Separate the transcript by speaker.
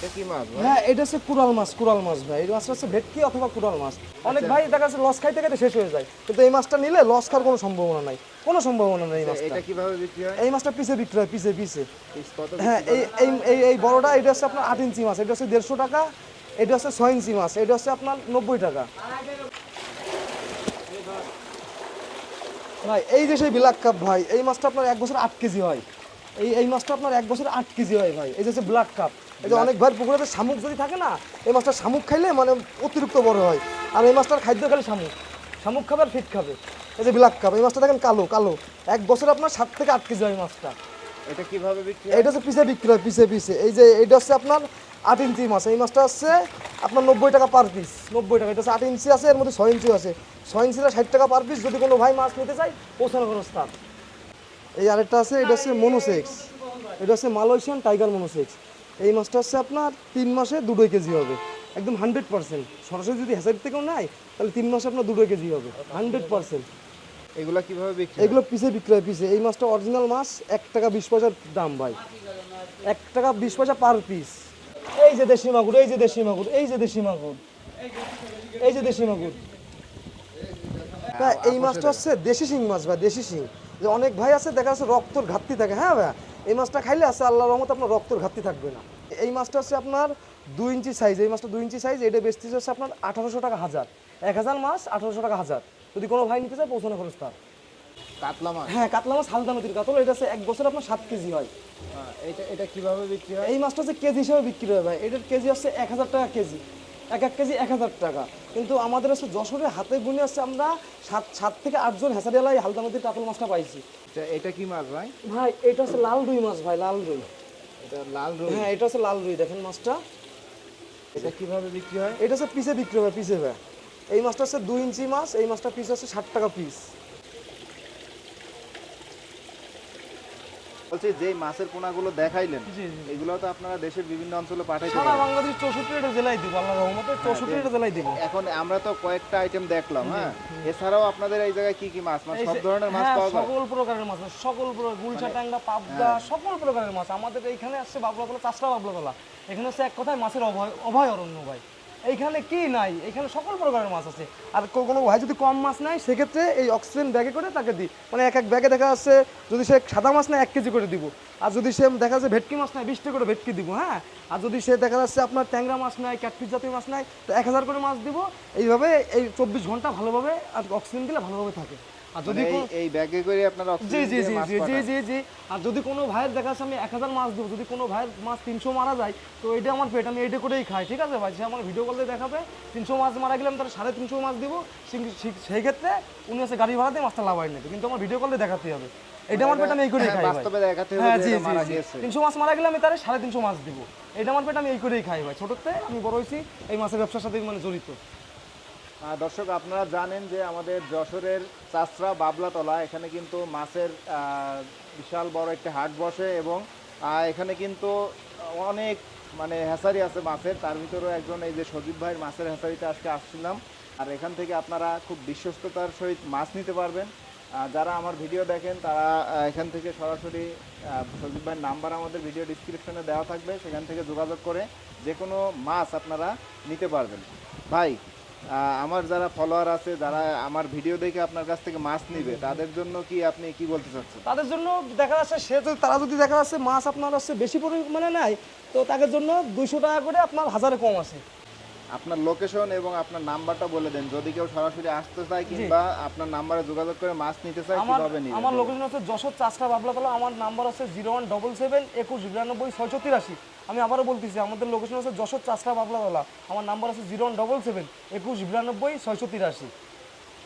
Speaker 1: এটা কি মাছ
Speaker 2: হ্যাঁ এটা হচ্ছে মাছ মাছ ভাই। এই মাছটা হচ্ছে ভেটকি অথবা মাছ। অনেক। ভাই দেখা যাচ্ছে লস খাইতে খাইতে শেষ হয়ে যায়। কিন্তু এই মাছটা নিলে লস খাওয়ার কোনো সম্ভাবনা নাই। কোনো সম্ভাবনা নেই মাছটা।
Speaker 1: এটা কীভাবে বিক্রি হয়?
Speaker 2: এই মাছটা বিক্রি হয় হ্যাঁ এই এই এই এই বড়টা এটা হচ্ছে আপনার আট ইঞ্চি মাছ এটা হচ্ছে দেড়শো টাকা এটা হচ্ছে ছয় ইঞ্চি মাছ এটা হচ্ছে আপনার নব্বই টাকা। ভাই এই যে সেই ব্ল্যাক কাপ ভাই এই মাছটা আপনার এক বছর আট কেজি হয়। এই এই মাছটা আপনার এক বছর আট কেজি হয় ভাই এই যে হচ্ছে ব্ল্যাক কাপ। এই যে অনেক ভাই পুকুরে শামুক যদি থাকে না এই মাছটা শামুক খাইলে মানে অতিরিক্ত বড় হয়। আর এই মাছটার খাদ্য খালি শামুক। শামুক খাবে আর ফিট খাবে। এই যে ব্ল্যাক কাপ এই মাছটা দেখেন কালো কালো। এক বছর আপনার সাত থেকে আট কেজি হয় মাছটা।
Speaker 1: এটা কীভাবে বিক্রি
Speaker 2: এটা হচ্ছে পিসে বিক্রি হয় পিসে পিসে। এই যে এটা হচ্ছে আপনার আট ইঞ্চি মাছ। এই মাছটা হচ্ছে আপনার নব্বই টাকা পার পিস। নব্বই টাকা। এটা হচ্ছে আট ইঞ্চি আছে এর মধ্যে ছয় ইঞ্চি আছে। ছয় ইঞ্চিটা ষাট টাকা পার পিস। যদি কোনো ভাই মাছ নিতে চাই পৌঁছানো খরচ তার এই আরেকটা আছে এটা হচ্ছে মনোসেক্স। এটা হচ্ছে মালয়েশিয়ান টাইগার মনোসেক্স। এই মাছটা হচ্ছে আপনার তিন মাসে দুটোই কেজি হবে। একদম হান্ড্রেড পার্সেন্ট সরাসরি যদি হ্যাসারি থেকেও নেয় তাহলে তিন মাসে আপনার দুটোই কেজি হবে। হান্ড্রেড পার্সেন্ট
Speaker 1: এগুলো কীভাবে বিক্রি
Speaker 2: এগুলো পিসে বিক্রয় পিসে। এই মাছটা অরিজিনাল মাছ এক টাকা বিশ পয়সার দাম ভাই। এক টাকা বিশ পয়সা পার পিস এই যে দেশি মাগুর এই যে দেশি মাগুর এই যে দেশি মাগুর। এই যে দেশি মাগুর। এই মাছটা হচ্ছে দেশি শিং মাছ ভাই দেশি শিং। যে অনেক ভাই আছে দেখা যাচ্ছে রক্তর ঘাটতি থাকে। হ্যাঁ ভাই? এই মাছটা খাইলে আছে আল্লাহ রহমত আপনার রক্তর ঘাটতি থাকবে না। এই মাছটা হচ্ছে আপনার দুই ইঞ্চি সাইজ এই মাছটা দুই ইঞ্চি সাইজ এটা বেচতেছে হচ্ছে আপনার আঠারোশো টাকা হাজার। এক হাজার মাছ আঠারোশো টাকা হাজার। যদি কোনো ভাই নিতে চায় পৌঁছানো খরচ তার।
Speaker 1: কাতলা মাছ?
Speaker 2: হ্যাঁ কাতলা মাছ হালদা নদীর কাতল এটা হচ্ছে এক বছর আপনার সাত কেজি হয়।
Speaker 1: এটা এটা কীভাবে বিক্রি হয়?
Speaker 2: এই মাছটা হচ্ছে কেজি হিসাবে বিক্রি হয় ভাই এটার কেজি হচ্ছে এক হাজার টাকা কেজি। এক এক কেজি এক হাজার টাকা। কিন্তু আমাদের হচ্ছে যশোরে হাতে গুনে হচ্ছে আমরা সাত সাত থেকে আটজন হেসারিয়ালাই হালদা নদীর কাতল মাছটা পাইছি।
Speaker 1: এটা এটা কি মাছ ভাই?
Speaker 2: ভাই এটা হচ্ছে লাল রুই মাছ ভাই লাল রুই।
Speaker 1: এটা লাল রুই?
Speaker 2: হ্যাঁ এটা হচ্ছে লাল রুই দেখেন মাছটা।
Speaker 1: এটা কীভাবে বিক্রি হয়?
Speaker 2: এটা হচ্ছে পিসে বিক্রি হয় পিসে ভাই এই মাছটা হচ্ছে দুই ইঞ্চি মাছ এই মাছটা পিস হচ্ছে ষাট টাকা পিস
Speaker 1: বলছি যে মাছের পোনাগুলো দেখাইলেন। এগুলো তো আপনারা দেশের বিভিন্ন অঞ্চলে
Speaker 2: সারা বাংলাদেশ চৌষট্টিটা জেলায় দিব আল্লাহ রহমতে চৌষট্টিটা জেলায় দিব।
Speaker 1: এখন আমরা তো কয়েকটা আইটেম দেখলাম হ্যাঁ? এছাড়াও আপনাদের এই জায়গায় কি কি মাছ? মাছ সব ধরনের মাছ
Speaker 2: হ্যাঁ,
Speaker 1: পাওয়া যায়? মানে
Speaker 2: সকল প্রকারের মাছ সকল প্রকার গুলশা টাঙ্গা পাবদা সকল প্রকারের মাছ। আমাদের এইখানে আসছে বাবলাতলা চাষরা বাবলাতলা। এখানে হচ্ছে এক কথায় মাছের অভয় অভয় অরণ্য ভাই। এইখানে কি নাই? এখানে সকল প্রকারের মাছ আছে। আর কোনো ভাই যদি কম মাছ নেয়, সেক্ষেত্রে এই অক্সিজেন ব্যাগে করে তাকে দিই। মানে এক এক ব্যাগে দেখা যাচ্ছে, যদি সে সাদা মাছ নেয়, এক কেজি করে দিব। আর যদি সে দেখা যাচ্ছে ভেটকি মাছ নেয়, বিশটা করে ভেটকি দিব হ্যাঁ? আর যদি সে দেখা যাচ্ছে আপনার ট্যাংরা মাছ নেয় ক্যাটফিস জাতীয় মাছ নেয়, তো এক হাজার করে মাছ দিব। এইভাবে এই চব্বিশ ঘণ্টা ভালোভাবে আর অক্সিজেন দিলে ভালোভাবে থাকে। আর যদি
Speaker 1: মানে এই
Speaker 2: কোনো-
Speaker 1: ব্যাগে করে আপনারা
Speaker 2: জি জি জি জি জি জি জি। আর যদি কোনো ভাইয়ের দেখা আমি এক হাজার মাছ দেবো। যদি কোনো ভাইয়ের মাছ তিনশো মারা যায় তো এটা আমার পেট আমি এইটা করেই খাই। ঠিক আছে ভাই? সে আমার ভিডিও কল দেখাবে তিনশো মাছ মারা গেলে আমি তার সাড়ে তিনশো মাছ দিব। সেই ক্ষেত্রে উনি হচ্ছে গাড়ি ভাড়া দিয়ে মাছটা লাভাই নেবে। কিন্তু আমার ভিডিও কল দেখাতে হবে। এটা আমার পেট আমি এই করেই
Speaker 1: হ্যাঁ,
Speaker 2: খাই
Speaker 1: বাস্তবে দেখাতে হবে
Speaker 2: হ্যাঁ জি জি। তিনশো মাছ মারা গেলে আমি তার সাড়ে তিনশো মাছ দিব। এটা আমার পেট আমি এই করেই খাই ভাই। ছোটোতে আমি বড় হয়েছি এই মাছের ব্যবসার সাথে মানে জড়িত।
Speaker 1: দর্শক, আপনারা জানেন যে আমাদের যশোরের চাষরা বাবলাতলা, এখানে কিন্তু মাছের বিশাল বড় একটা হাট বসে এবং এখানে কিন্তু অনেক মানে হ্যাসারি আছে মাছের। তার ভিতরেও একজন এই যে সজীব ভাইয়ের মাছের হ্যাসারিতে আজকে আসছিলাম। আর এখান থেকে আপনারা খুব বিশ্বস্ততার সহিত মাছ নিতে পারবেন। যারা আমার ভিডিও দেখেন, তারা এখান থেকে সরাসরি সজীব ভাইয়ের নাম্বার আমাদের ভিডিও ডিসক্রিপশনে দেওয়া থাকবে। সেখান থেকে যোগাযোগ করে যে কোনো মাছ আপনারা নিতে পারবেন। ভাই আমার যারা ফলোয়ার আছে, যারা আমার ভিডিও দেখে আপনার কাছ থেকে মাছ নিবে, তাদের জন্য কি আপনি কি বলতে চাচ্ছেন?
Speaker 2: তাদের জন্য দেখা যাচ্ছে, সে যদি, তারা যদি দেখা যাচ্ছে মাছ আপনার হচ্ছে বেশি পরিমাণে নেয়, তো তাদের জন্য দুইশো টাকা করে আপনার হাজারে কম আছে।
Speaker 1: আপনার লোকেশন এবং আপনার নাম্বারটা বলে দেন। যদি কেউ সরাসরি আসতে চায় কিংবা আপনার নাম্বারে যোগাযোগ করে মাছ নিতে চায়
Speaker 2: আমার
Speaker 1: কীভাবে নিবে?
Speaker 2: আমার লোকেশন হচ্ছে যশোর চাষটা বাবলাতলা আমার নাম্বার আছে জিরো ওয়ান ডবল সেভেন একুশ বিরানব্বই ছয়শো তিরাশি আমি আবারও বলতেছি আমাদের লোকেশন হচ্ছে যশোর চাষটা বাবলাতলা আমার নাম্বার আছে জিরো ওয়ান ডবল সেভেন একুশ বিরানব্বই ছয়শো তিরাশি